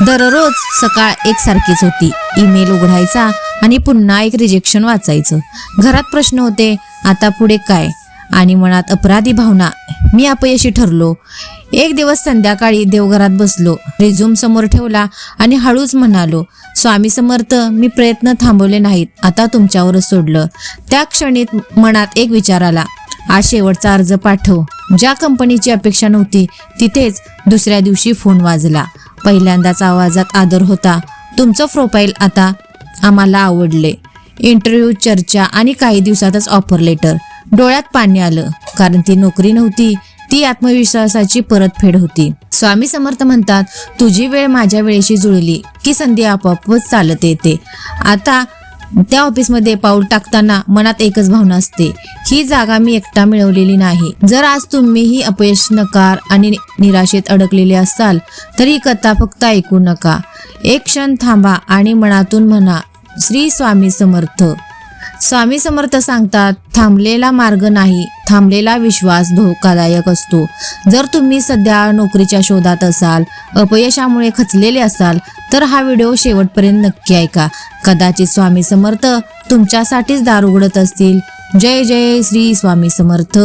दररोज सकाळ एकसारखीच होती. ईमेल उघडायचा आणि पुन्हा एक रिजेक्शन वाचायचं. घरात प्रश्न होते आता पुढे काय? आणि मनात अपराधी भावना मी अपयशी ठरलो. एक दिवस संध्याकाळी देवघरात बसलो. रिझ्यूम समोर ठेवला आणि हळूच म्हणालो स्वामी समर्थ मी प्रयत्न थांबवले नाहीत. आता तुमच्यावरच सोडलं. त्या क्षणीत मनात एक विचार आला. आज शेवटचा अर्ज पाठव. ज्या कंपनीची अपेक्षा नव्हती तिथेच दुसऱ्या दिवशी फोन वाजला. पहिल्यांदाच आवाजात आदर होता. तुमचं प्रोफाईल आता आम्हाला आवडले. इंटरव्ह्यू चर्चा आणि काही दिवसातच ऑफर लेटर डोळ्यात पाणी आलं. कारण ती नोकरी नव्हती. ती आत्मविश्वासाची परतफेड होती. स्वामी समर्थ म्हणतात तुझी वेळ माझ्या वेळेशी जुळली. की संधी आपोआपच चालत येते. आता त्या ऑफिसमध्ये पाऊल टाकताना मनात एकच भावना असते ही जागा मी एकटा मिळवलेली नाही. जर आज तुम्हीही अपयश नकार आणि निराशेत अडकलेले असाल तर ही कथा फक्त ऐकू नका. एक क्षण थांबा आणि मनातून म्हणा श्री स्वामी समर्थ. स्वामी समर्थ सांगतात थांबलेला मार्ग नाही थांबलेला विश्वास धोकादायक असतो. जर तुम्ही सध्या नोकरीच्या शोधात असाल अपयशामुळे खचलेले असाल तर हा व्हिडिओ शेवटपर्यंत नक्की ऐका. कदाचित स्वामी समर्थ तुमच्यासाठीच दार उघडत असतील. जय जय श्री स्वामी समर्थ.